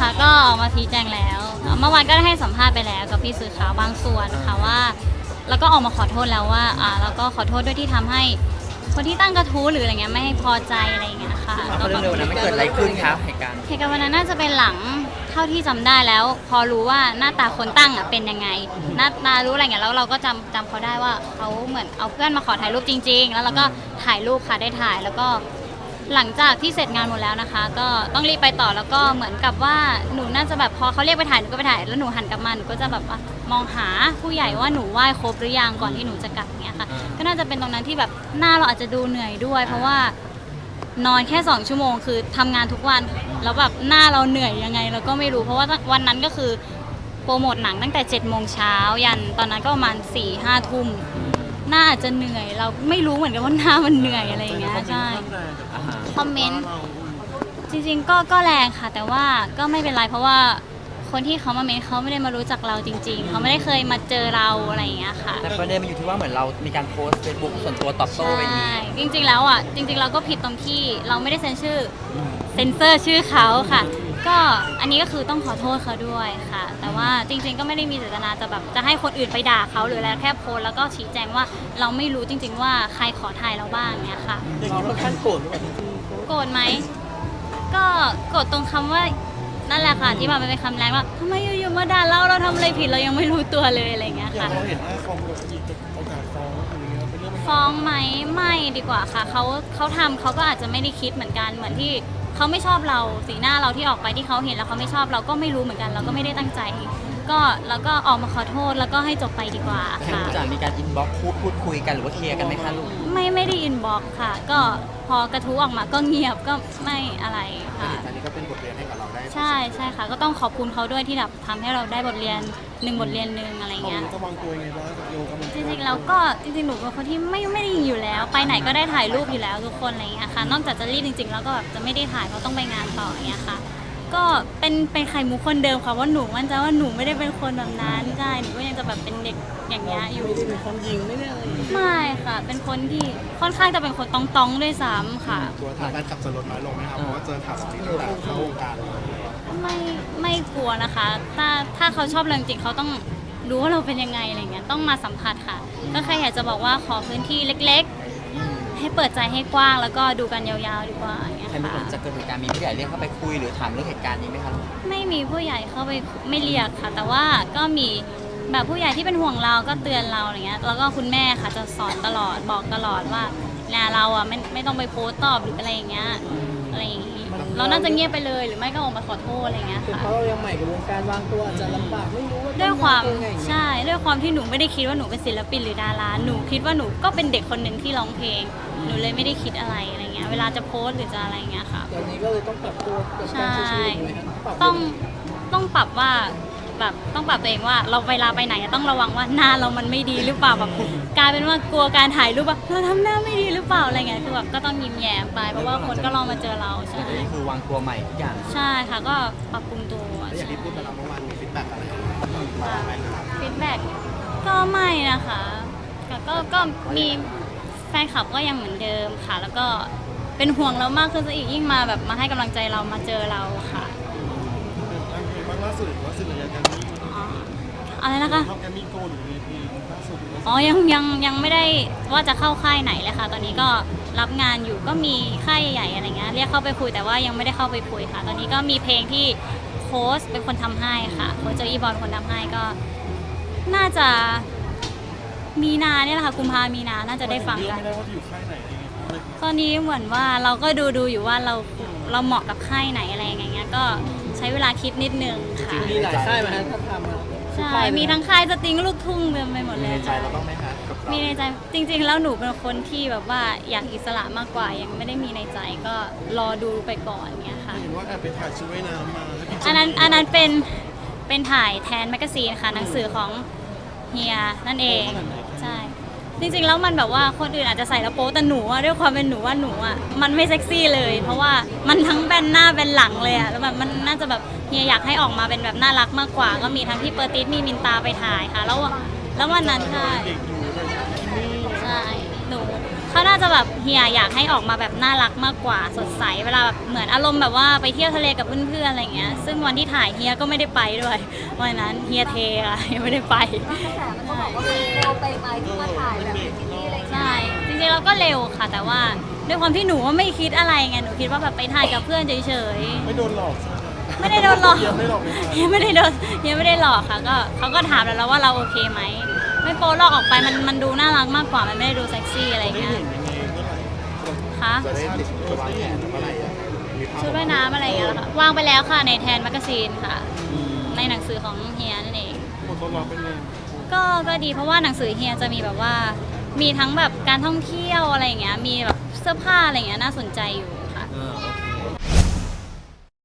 ค่ะก็ออกมาชี้แจงแล้วเมื่อวานก็ได้ให้สัมภาษณ์ไปแล้วกับพี่สื่อข่าวบางส่วนค่ะว่า แล้วก็ออกมาขอโทษแล้วว่าอ่าแล้วก็ขอโทษด้วยที่ทำให้ คนที่ตั้งกระทู้หรืออะไรเงี้ยไม่ให้พอใจอะไรอย่างเงี้ยค่ะเอาเรื่องเร็วนะไม่เกิดอะไรขึ้นครับเหตุการณ์เหตุการณ์วันนั้นน่าจะเป็นหลังเท่าที่จำได้แล้ว พอรู้ว่าหน้าตาคนตั้งอะเป็นยังไง หน้าตารู้อะไรเงี้ยแล้วเราก็จำจำเขาได้ว่าเขาเหมือนเอาเพื่อนมาขอถ่ายรูปจริง ๆ แล้วเราก็ถ่ายรูปค่ะได้ถ่ายแล้วก็ หลังจากที่เสร็จงานหมดแล้วนะคะ ก็ต้องรีบไปต่อแล้วก็เหมือนกับว่าหนูน่าจะแบบพอเขาเรียกไปถ่ายหนูก็ไปถ่ายแล้วหนูหันกลับมาหนูก็จะแบบว่ามองหาผู้ใหญ่ว่าหนูไหว้ครบหรือยังก่อนที่หนูจะกลับเงี้ยค่ะอ่าก็น่าจะเป็นตรงนั้นที่แบบหน้าเราอาจจะดูเหนื่อยด้วย เพราะว่านอนแค่ 2 ชั่วโมงคือทำงานทุกวัน แล้วแบบหน้าเราเหนื่อยยังไง เราก็ไม่รู้เพราะว่าวันนั้นก็คือโปรโมทหนังตั้งแต่7จ็ดโมงเช้ายันตอนนั้นก็ประมาณ4ี่ห้าทุ่ม หน้าอาจจะเหนื่อย เราไม่รู้เหมือนกันว่าหน้ามันเหนื่อยอะไรอย่างเงี้ยใช่อ่าฮะคอมเมนต์จริงๆก็ก็แรงค่ะ แต่ว่าก็ไม่เป็นไรเพราะว่าคนที่เขามาเมนต์เขาไม่ได้มารู้จักเราจริง ๆ เขาไม่ได้เคยมาเจอเราอะไรอย่างเงี้ยค่ะ แต่ประเด็นมันอยู่ที่ว่าเหมือนเรามีการโพสต์เฟซบุ๊กส่วนตัวตอบโต้ใช่ไปนี้จริงๆแล้วอะ จริงๆเราก็ผิดตรงที่เราไม่ได้เซ็นชื่อ เซ็นเซอร์ชื่อเขาค่ะ ก็อันนี้ก็คือต้องขอโทษเขาด้วยค่ะ แต่ว่าจริงๆก็ไม่ได้มีเจตนาจะแบบจะให้คนอื่นไปด่าเขาหรืออะไรแค่โพสต์แล้วก็ชี้แจงว่าเราไม่รู้จริง ๆ ว่าใครขอถ่ายเราบ้างเนี้ยค่ะ อย่างนี้ค่อนข้างโกรธหรือเปล่าที่โกรธไหม ก็โกรธตรงคำว่านั่นแหละค่ะที่มาเป็นคำแรงว่าทำไมอยู่ๆมาด่าเราเราทำอะไรผิดเรายังไม่รู้ตัวเลยอะไรอย่างเงี้ยอย่างค่ะ เราเห็นหน้าคอมเราอีกโอกาสฟ้องอะไรเงี้ยเป็นเรื่องไม่ฟ้องไหมไม่ดีกว่าค่ะเขาเขาทำเขาก็อาจจะไม่ได้คิดเหมือนกันเหมือนที่ เขาไม่ชอบเราสีหน้าเราที่ออกไปที่เขาเห็นแล้วเขาไม่ชอบเราก็ไม่รู้เหมือนกัน เราก็ไม่ได้ตั้งใจ ก็แล้วก็ออกมาขอโทษแล้วก็ให้จบไปดีกว่าเห็นค่ะ ผู้จัดมีการอินบ็อกซ์พูดพูดคุยกันหรือว่าเคลียร์กันไหมคะลูก ไม่ไม่ได้อินบ็อกซ์ค่ะ ก็ พอกระทู้ออกมาก็เงียบก็ไม่อะไรค่ะ อันนี้ก็เป็นบทเรียนให้กับเราได้ใช่ใช่ค่ะ ก็ต้องขอบคุณเขาด้วยที่แบบทำให้เราได้บทเรียนหนึ่งบทเรียนหนึ่งอะไรเราเงี้ยต้องวางตัวยังไงบ้างกับโยกับมันจริงๆแล้วก็จริงๆหนูเป็นคนที่ไม่ไม่ได้อยู่แล้ว ไปไหนก็ได้ถ่ายรูปอยู่แล้วทุกคนอะไรเงี้ยค่ะ นอกจากจะรีบจริง ๆ แล้วก็แบบจะไม่ได้ถ่ายเพราะต้องไปงานต่ออย่างเงี้ยค่ะ ก็เป็นเป็นไข่มุกคนเดิมค่ะว่าหนูมั่นใจว่าหนูไม่ได้เป็นคนแบบนั้นใช่หนูก็ยังจะแบบเป็นเด็กอย่างเงี้ยอยู่ไม่ได้เป็นคนยิงไม่ได้อะไรไม่ค่ะ เป็นคนที่ค่อนข้างจะเป็นคนตองๆด้วยซ้ำค่ะ ตัวทางการขับสลดน้อยลงไหมครับเพราะว่าเจอข่าวแบบนี้ตั้งแต่เข้าวงการไม่ไม่กลัวนะคะ ถ้าถ้าเขาชอบเราจริงๆเขาต้องรู้ว่าเราเป็นยังไงอะไรเงี้ยต้องมาสัมผัสค่ะ ก็แค่อยากจะบอกว่าขอพื้นที่เล็ก ๆ ให้เปิดใจให้กว้าง แล้วก็ดูกันยาวๆดีกว่าอย่างเงี้ยใครไม่ค่ะ รู้จะเกิดเหตุการณ์มีผู้ใหญ่เรียกเข้าไปคุยหรือถามเรื่องเหตุการณ์นี้ไหมคะลูกไม่มีผู้ใหญ่เข้าไปไม่เรียกค่ะ แต่ว่าก็มีแบบผู้ใหญ่ที่เป็นห่วงเราก็เตือนเราอะไรเงี้ยแล้วก็คุณแม่ค่ะจะสอนตลอดบอกตลอดว่าเนี่ยเราอะไม่ไม่ต้องไปโพสต์ตอบหรืออะไรอย่างเงี้ยอะไรอย่างงี้เราน่าจะเงียบไปเลยหรือไม่ก็ออกมาขอโทษอะไรเงี้ยคือค่ะ เพราะเรายังใหม่กับวงการวางตัวอาจจะลำบากไม่รู้ว่าด้วยความต้องงตัวไงอย่างเงี้ยใช่ด้วยความที่หนูไม่ได้คิดว่าหนูเป็นศิลปินหรือดาราหนูคิดว่าหนูก็เป็นเด็กคนหนึ่งที่ร้องเพลง หนูเลยไม่ได้คิดอะไรอะไรเงี้ยเวลาจะโพสต์หรือจะอะไรเงี้ยค่ะ ตอนนี้ก็เลยต้องปรับตัวกับใช่การใช้ชีวิตไหมครับปรับต้องต้องปรับว่าแบบต้องปรับตัวเองว่าเราเวลาไปไหนอะต้องระวังว่าหน้าเรามันไม่ดีหรือเปล่าแบบกลายเป็นว่ากลัวการถ่ายรูปแบบเราทำหน้าไม่ดีหรือเปล่าอะไรเงี้ยคือแบบก็ต้องยิ้มแย้มไปเพราะว่าคนก็ลองมาเจอเราใช่นี่คือวางตัวใหม่ทุกอย่างใช่ค่ะก็ปรับปรุงตัวแล้วอย่างใช่ที่พูดไปแล้วเมื่อวานมีฟีดแบ็กอะไรฟีดแบ็กก็ไม่นะคะแต่ก็ก็มี แฟนคลับก็ยังเหมือนเดิมค่ะ แล้วก็เป็นห่วงเรามากขึ้นซะอีกยิ่งมาแบบมาให้กำลังใจเรามาเจอเราค่ะบางล่าสุดว่าสื่ออย่างการมีอ๋ออะไรนะคะทำการมีโกหรือมีล่าสุดอ๋อยังยังยังไม่ได้ว่าจะเข้าค่ายไหนเลยค่ะ ตอนนี้ก็รับงานอยู่ก็มีค่ายใหญ่ๆอะไรเงี้ยเรียกเข้าไปคุยแต่ว่ายังไม่ได้เข้าไปคุยค่ะ ตอนนี้ก็มีเพลงที่โค้ชเป็นคนทำให้ค่ะโค้ชเจออีบอลคนทำให้ก็ น่าจะ มีนาเนี่ยแหละค่ะกุมภามีนาน่าจะได้ฟังเลือกกัน ไม่ได้ว่าจะอยู่ค่ายไหนอะไรเงี้ยเลยตอนนี้เหมือนว่าเราก็ดูดูอยู่ว่าเราเราเหมาะกับค่ายไหนอะไรอย่างเงี้ยก็ใช้เวลาคิดนิดนึงค่ะ มีหลายค่ายมาฮะถ้าทำอะใช่ มีทั้งค่ายสตริงลูกทุ่งเต็มไปหมดมีเลยในใจค่ะ เราบ้างไหมคะกับเรามีในใจจริง ๆ แล้วหนูเป็นคนที่แบบว่าอยากอิสระมากกว่ายังไม่ได้มีในใจก็รอดูไปก่อนเนี้ยค่ะ เห็นว่าแอบไปถ่ายชุดว่ายน้ำมาแล้วพี่เจอันนั้นอันนั้นเป็นเป็นถ่ายแทนแมกกาซีนค่ะหนังสือของเฮียนั่นเอง ใช่ จริงๆแล้วมันแบบว่าคนอื่นอาจจะใส่แล้วโป๊แต่หนูอะด้วยความเป็นหนูว่าหนูอะมันไม่เซ็กซี่เลย เพราะว่ามันทั้งแบนหน้าแบนหลังเลยอะแล้วแบบมันน่าจะแบบเฮียอยากให้ออกมาเป็นแบบน่ารักมากกว่า ก็มีทั้งที่เปอร์ติสมีมินตาไปถ่ายค่ะ แล้วแล้ววันนั้นค่ะเด็กอยู่เลยใช่หนู เขาน่าจะแบบเฮียอยากให้ออกมาแบบน่ารักมากกว่าสดใส เวลาแบบเหมือนอารมณ์แบบว่าไปเที่ยวทะเลกับเพื่อนๆอะไรเงี้ย ซึ่งวันที่ถ่ายเฮียก็ไม่ได้ไปด้วยวันนั้นเฮียเทค่ะเฮียไม่ได้ไปแต่มันก็บอกว่ามันเร็วไปไหมที่มาถ่ายแบบบิกินี่อะไรอย่างเงี้ยใช่จริงๆเราก็เร็วค่ะ แต่ว่าด้วยความที่หนูว่าไม่คิดอะไรไงหนูคิดว่าแบบไปถ่ายกับเพื่อนเฉยๆไม่โดนหลอกไม่ได้โดนหลอกยังไม่หลอกไม่หลอกยังไม่ได้โดนยังไม่ได้หลอกค่ะ ก็เขาก็ถามแล้วว่าเราโอเคไหม ไม่โป๊หลอกออกไปมันมันดูน่ารักมากกว่ามันไม่ได้ดูเซ็กซี่อะไรอย่างเงี้ยค่ะจะได้ติดจะวางแผนเมื่อไหร่อะมีภาพชุดว่ายน้ำอะไรอย่างเงี้ยเหรอค่ะวางไปแล้วค่ะในแทนแมกกาซีนค่ะ ในหนังสือของเฮียนั่นเองคนทดลองเป็นไงก็ก็ดีเพราะว่าหนังสือเฮียจะมีแบบว่า มีทั้งแบบการท่องเที่ยวอะไรอย่างเงี้ยมีแบบเสื้อผ้าอะไรอย่างเงี้ยน่าสนใจอยู่